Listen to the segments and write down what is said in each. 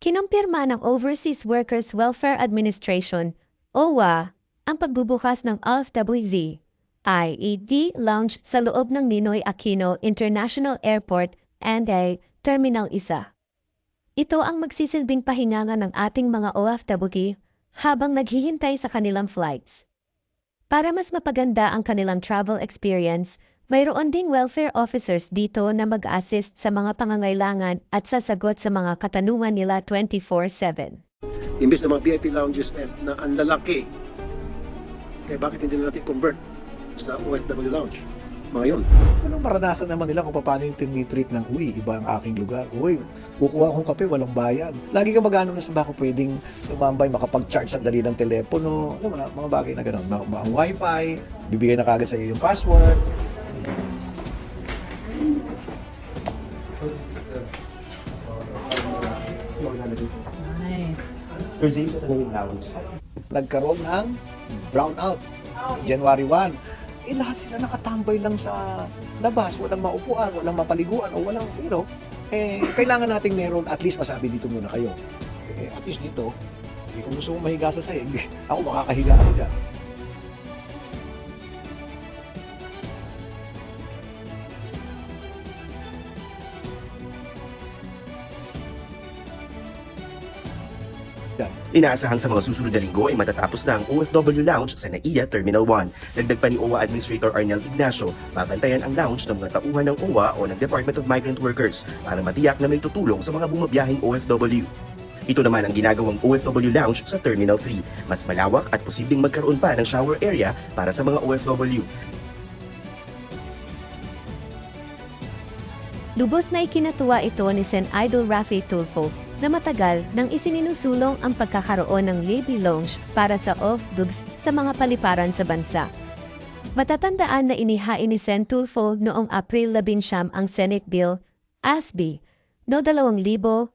Kinumpirma ng Overseas Workers Welfare Administration, OWA, ang pagbubukas ng OFWV, IED Lounge sa loob ng Ninoy Aquino International Airport and a Terminal 1. Ito ang magsisilbing pahinga ng ating mga OFWG habang naghihintay sa kanilang flights. Para mas mapaganda ang kanilang travel experience, mayroon ding welfare officers dito na mag-assist sa mga pangangailangan at sasagot sa mga katanungan nila 24-7. Imbes na mga VIP lounges eh, na ang lalaki, eh bakit hindi na natin convert sa OFW lounge? Mga yun. Anong maranasan naman nila kung paano yung tinitreat ng, uy, iba ang aking lugar. Uy, kukuha akong kape, walang bayad. Lagi ka magano na sa bako pwedeng lumambay, makapag-charge sa dali ng telepono. Alam mo na, mga bagay na gano'n. Ma- ma- Ang wifi, bibigay na kagad sa iyo yung password. Sir James, yung lounge. Nagkaroon ng brownout. January 1. Eh, lahat sila nakatambay lang sa labas. Walang maupuan, walang mapaliguan, o walang, you know, eh, kailangan nating meron, at least masabi dito muna kayo. Eh, at least dito, eh, kung gusto mo mahiga sa sahig, ako makakahiga ako dyan. Inaasahan sa mga susunod na linggo ay matatapos na ang OFW Lounge sa NAIA Terminal 1. Dagdag pa ni OWA Administrator Arnel Ignacio, babantayan ang lounge ng mga tauhan ng OWA o ng Department of Migrant Workers para matiyak na may tutulong sa mga bumabiyahing OFW. Ito naman ang ginagawang OFW Lounge sa Terminal 3. Mas malawak at posibleng magkaroon pa ng shower area para sa mga OFW. Lubos na ikinatuwa ito ni Sen Idol Rafi Tulfo na matagal nang isininusulong ang pagkakaroon ng Libby Lounge para sa off-dubs sa mga paliparan sa bansa. Matatandaan na inihain ni Sen Tulfo noong April 11 ang Senate Bill ASB no 2077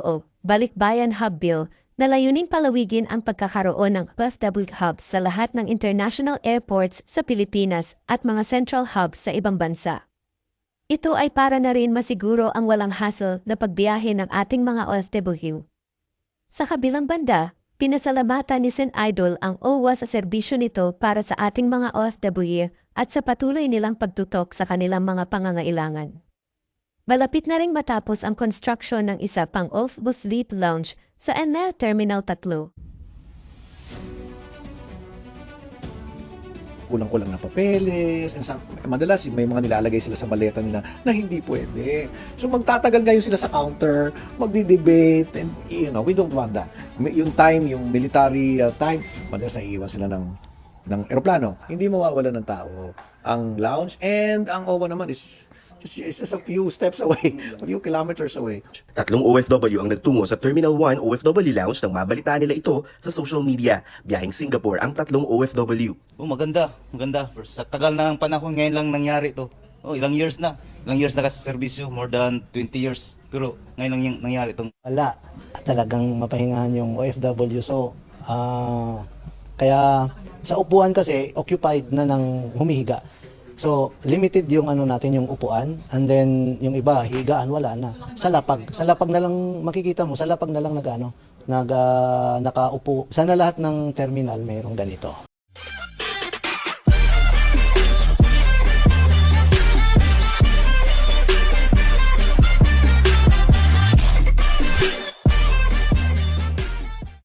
o Balikbayan Hub Bill na layuning palawigin ang pagkakaroon ng OFW hubs sa lahat ng international airports sa Pilipinas at mga central hubs sa ibang bansa. Ito ay para na rin masiguro ang walang hassle na pagbiyahe ng ating mga OFW. Sa kabilang banda, pinasalamatan ni Sen Idol ang OWA sa serbisyo nito para sa ating mga OFW at sa patuloy nilang pagtutok sa kanilang mga pangangailangan. Malapit na ring matapos ang construction ng isa pang OFW Sleep Lounge sa NL Terminal 3. Kulang-kulang na papeles. And some, madalas, may mga nilalagay sila sa maleta nila na hindi pwede. So, magtatagal ngayon sila sa counter, magdi-debate, and, you know, we don't want that. Yung time, yung military uh, time, madalas naiiwan sila ng ng eroplano. Hindi mawawala ng tao ang lounge and ang OWA naman is just, just a few steps away, a few kilometers away. Tatlong OFW ang nagtungo sa Terminal 1 OFW Lounge nang mabalitaan nila ito sa social media. Biyaheng Singapore ang tatlong OFW. Oh, maganda, maganda. Sa tagal ng panahon ngayon lang nangyari to. Oh, ilang years na. Ilang years na kasi sa serbisyo, more than 20 years. Pero ngayon lang yung nangyari tong wala talagang mapahingahan yung OFW. So, ah, kaya sa upuan kasi occupied na ng humihiga. So, limited yung ano natin yung upuan and then yung iba higaan wala na. Sa lapag, sa lapag na lang makikita mo, sa lapag na lang nag ano, nag ah, nakaupo. Sana lahat ng terminal mayroong ganito.